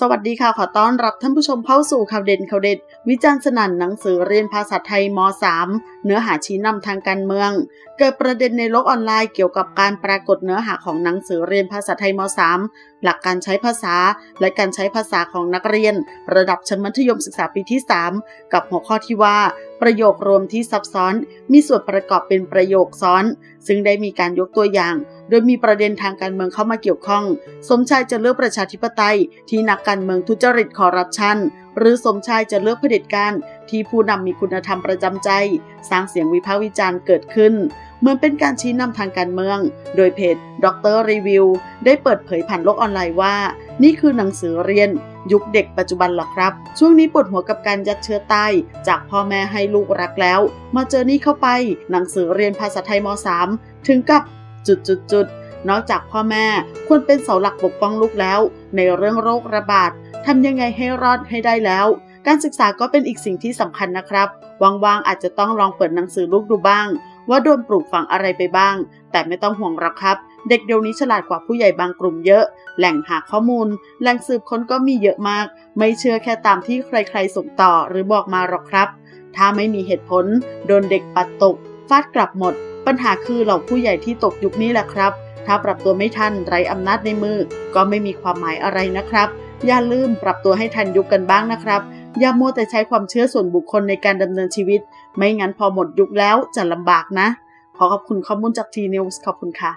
สวัสดีค่ะ ขอต้อนรับท่านผู้ชมเข้าสู่ข่าวเด่นข่าวเด็ด วิจารณ์สนั่นหนังสือเรียนภาษาไทยม .3 เนื้อหาชี้นำทางการเมือง เกิดประเด็นในโลกออนไลน์เกี่ยวกับการปรากฏเนื้อหาของหนังสือเรียนภาษาไทยม .3 หลักการใช้ภาษา และการใช้ภาษาของนักเรียน ระดับชั้นมัธยมศึกษาปีที่ 3 กับหัวข้อที่ว่า ประโยครวมที่ซับซ้อน มีส่วนประกอบเป็นประโยคซ้อน ซึ่งได้มีการยกตัวอย่าง โดยมีประเด็นทางการเมืองเข้ามาเกี่ยวข้อง สมชายจะเลือกประชาธิปไตย ที่นักการเมืองทุจริตคอร์รัปชัน หรือสมชายจะเลือกเผด็จการที่ผู้นำมีคุณธรรมประจำใจ สร้างเสียงวิพากษ์วิจารณ์เกิดขึ้นเหมือนเป็นการชี้นำทางการเมือง โดยเพจดรรีวิวได้เปิดเผยผ่านโลกออนไลน์ว่า นี่คือหนังสือเรียน ยุคเด็กปัจจุบันหรอครับ ช่วงนี้ปวดหัวกับการยัดเชื้อใต้ จากพ่อแม่ให้ลูกรักแล้ว มาเจอนี่เข้าไป หนังสือเรียนภาษาไทยม .3 ถึงกับจุดจุดจุดนอกจากพ่อแม่ควรเป็นเสาหลักปกป้องลูกแล้ว ในเรื่องโรคระบาดทำยังไงให้รอดให้ได้แล้ว การศึกษาก็เป็นอีกสิ่งที่สำคัญนะครับว่างๆอาจจะต้องลองเปิดหนังสือลูกดูบ้าง ว่าโดนปลูกฝังอะไรไปบ้าง แต่ไม่ต้องห่วงหรอกครับ เด็กเดี๋ยวนี้ฉลาดกว่าผู้ใหญ่บางกลุ่มเยอะ แหล่งหาข้อมูล แหล่งสืบค้นก็มีเยอะมาก ไม่เชื่อแค่ตามที่ใครๆส่งต่อหรือบอกมาหรอกครับ ถ้าไม่มีเหตุผล โดนเด็กปัดตก ฟาดกลับหมด ปัญหาคือเหล่าผู้ใหญ่ที่ตกยุคนี้แหละครับ ถ้าปรับตัวไม่ทันไรอำนาจในมือ ก็ไม่มีความหมายอะไรนะครับ อย่าลืมปรับตัวให้ทันยุคกันบ้างนะครับ อย่ามัวแต่ใช้ความเชื่อส่วนบุคคลในการดำเนินชีวิต ไม่งั้นพอหมดยุคแล้วจะลำบากนะ ขอขอบคุณข้อมูลจากทีนิวส์ขอบคุณค่ะ